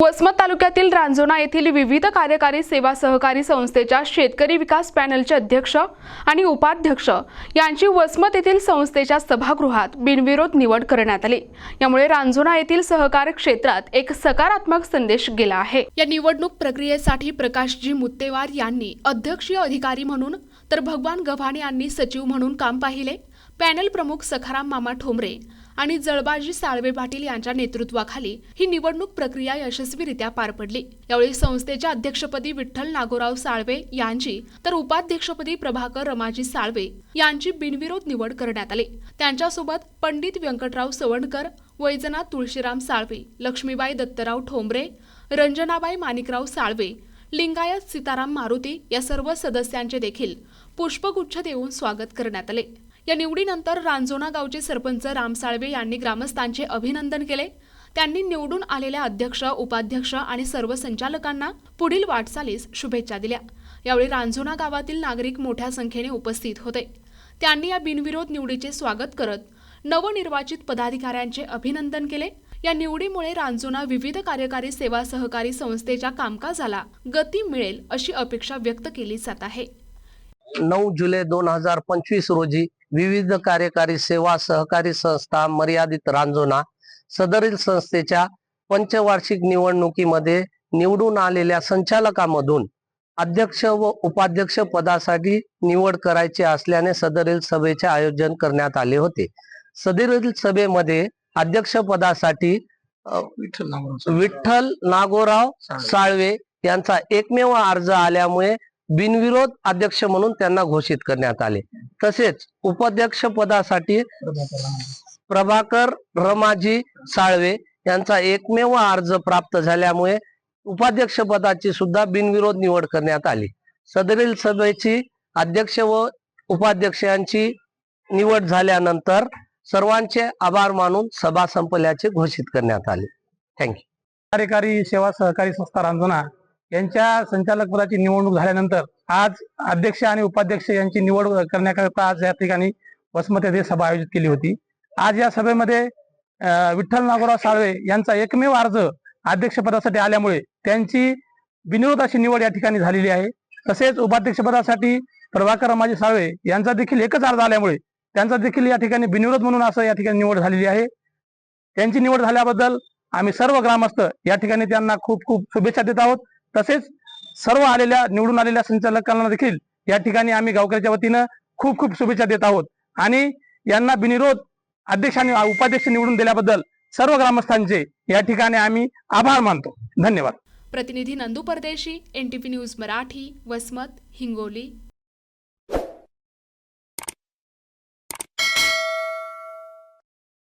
वसमत तालुक्यातील रांजोना येथील विविध कार्यकारी सेवा सहकारी संस्थेच्या शेतकरी विकास पॅनलचे अध्यक्ष आणि उपाध्यक्ष यांची वसमत येथील संस्थेच्या सभागृहात बिनविरोध निवड करण्यात आली. यामुळे रांजोना येथील सहकार क्षेत्रात एक सकारात्मक संदेश गेला आहे. या निवडणूक प्रक्रियेसाठी प्रकाशजी मुत्तेवार यांनी अध्यक्षीय अधिकारी म्हणून तर भगवान गव्हाणे यांनी सचिव म्हणून काम पाहिले. पॅनल प्रमुख सखाराम मामा ठोंबरे आणि जळबाजी साळवे पाटील यांच्या नेतृत्वाखाली ही निवडणूक प्रक्रिया यशस्वीरित्या पार पडली. यावेळी संस्थेच्या अध्यक्षपदी विठ्ठल नागोराव साळवे यांची तर उपाध्यक्षपदी प्रभाकर रमाजी साळवे यांची बिनविरोध निवड करण्यात आली. त्यांच्यासोबत पंडित व्यंकटराव सवंडकर वैजनाथ तुळशीराम साळवे लक्ष्मीबाई दत्तराव ठोंबरे रंजनाबाई माणिकराव साळवे लिंगायत सीताराम मारुती या सर्व सदस्यांचे देखील पुष्पगुच्छ देऊन स्वागत करण्यात आले. या निवडीनंतर रांजोना गावचे सरपंच राम साळवे यांनी ग्रामस्थांचे अभिनंदन केले. त्यांनी निवडून आलेल्या अध्यक्ष उपाध्यक्ष आणि सर्व संचालकांना पुढील वाटचालीस शुभेच्छा दिल्या. यावेळी रांजोना गावातील नागरिक मोठ्या संख्येने उपस्थित होते. त्यांनी या बिनविरोध निवडीचे स्वागत करत नवनिर्वाचित पदाधिकाऱ्यांचे अभिनंदन केले. या निवडीमुळे रांजोना विविध कार्यकारी सेवा सहकारी संस्थेच्या कामकाजाला गती मिळेल अशी अपेक्षा व्यक्त केली जात आहे. नऊ जुलै दोन हजार पंचवीस रोजी विविध कार्यकारी सेवा सहकारी संस्था मर्यादित रांजोना सदरील संस्थेच्या पंचवार्षिक निवडणुकीमध्ये निवडून आलेल्या संचालकामधून अध्यक्ष व उपाध्यक्ष पदासाठी निवड करायची असल्याने सदरील सभेचे आयोजन करण्यात आले होते. सदरील सभेमध्ये अध्यक्ष पदासाठी विठ्ठल नागोराव. साळवे यांचा एकमेव अर्ज आल्यामुळे बिनविरोध अध्यक्ष म्हणून त्यांना घोषित करण्यात आले. तसेच उपाध्यक्ष पदासाठी प्रभाकर रमाजी साळवे यांचा एकमेव अर्ज प्राप्त झाल्यामुळे उपाध्यक्ष पदाची सुद्धा बिनविरोध निवड करण्यात आली. सदरील सभेची अध्यक्ष व उपाध्यक्षांची निवड झाल्यानंतर सर्वांचे आभार मानून सभा संपल्याचे घोषित करण्यात आले. थँक्यू कार्यकारी सेवा सहकारी संस्था रांजना यांच्या संचालकपदाची निवडणूक झाल्यानंतर आज अध्यक्ष आणि उपाध्यक्ष यांची निवड करण्याकरिता आज या ठिकाणी वसमत येथे सभा आयोजित केली होती. आज या सभेमध्ये विठ्ठल नागोराव साळवे यांचा एकमेव अर्ज अध्यक्षपदासाठी आल्यामुळे त्यांची बिनविरोध अशी निवड या ठिकाणी झालेली आहे. तसेच उपाध्यक्षपदासाठी प्रभाकर रमाजी साळवे यांचा देखील एकच अर्ज आल्यामुळे त्यांचा देखील या ठिकाणी बिनविरोध म्हणून असं या ठिकाणी निवड झालेली आहे. त्यांची निवड झाल्याबद्दल आम्ही सर्व ग्रामस्थ या ठिकाणी त्यांना खूप खूप शुभेच्छा देत आहोत. तसेच सर्व आलेल्या निवडून आलेल्या संचालकांना देखील या ठिकाणी आम्ही गावकऱ्याच्या वतीनं खूप खूप शुभेच्छा देत आहोत. आणि यांना बिनविरोध अध्यक्ष आणि उपाध्यक्ष निवडून दिल्याबद्दल सर्व ग्रामस्थांचे या ठिकाणी आम्ही आभार मानतो. धन्यवाद. प्रतिनिधी नंदू परदेशी एनटीपी न्यूज मराठी वसमत हिंगोली.